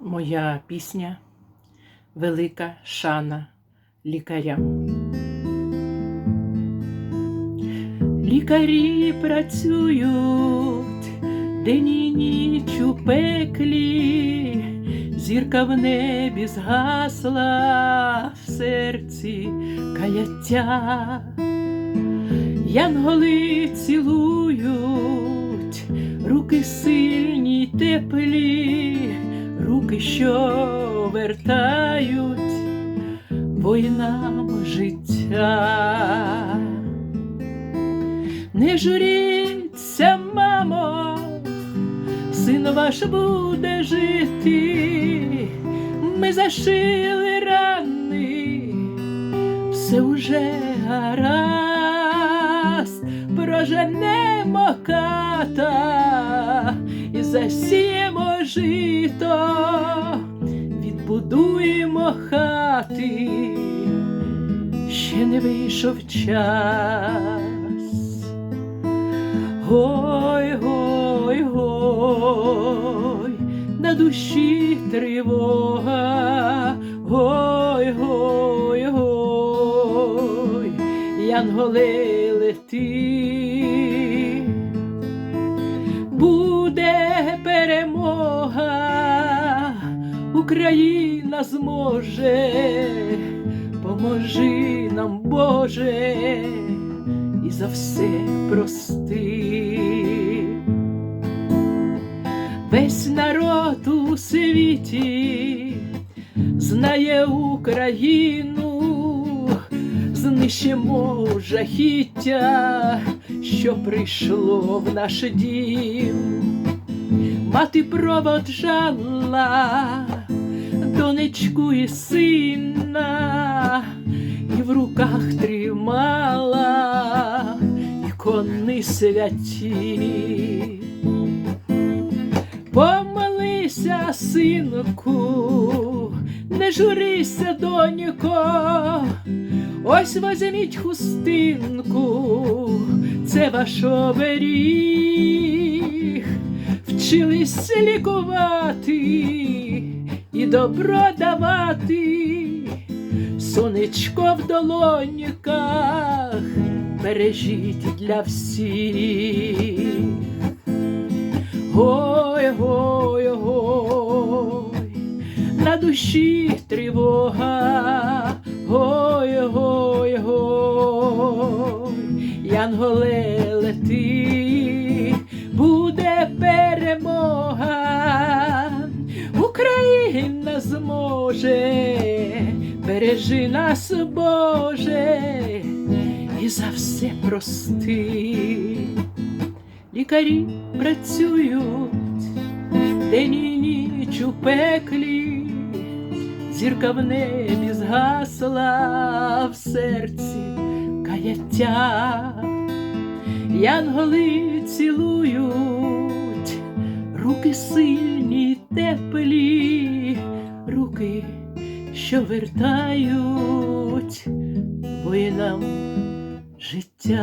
моя пісня Велика шана лікарям. Лікарі працюють день і ніч у пеклі, зірка в небі згасла в серці каяття. Янголи цілують, руки сильні й теплі, руки, що вертають воїнам життя. Не журіться, мамо, син ваш буде жити, ми зашили рани, все уже гаразд, проженемо ката і засіємо жито, відбудуємо хати, ще не вийшов час. Гой, гой, гой, на душі тривога, гой, гой, гой, янголи лети, Україна зможе, поможи нам, Боже і за все прости. Весь народ у світі знає Україну, знищимо жахіття, що прийшло в наш дім. Мати проводжала донечку і сина, і в руках тримала ікони святі. Помолися, синку, не журися, донько, ось возьміть хустинку, це ваш оберіг, вчились лікувати і добро давати, сонечко в долоньках, бережіть для всіх. Гой, гой, гой, на душі тривога, гой, гой, гой, янголе лети, зможе, бережи нас, Боже, і за все прости. Лікарі працюють день і ніч у пеклі, зірка в небі згасла в серці каяття, янголи цілують, руки сильні, теплі, руки, що вертають воїнам життя.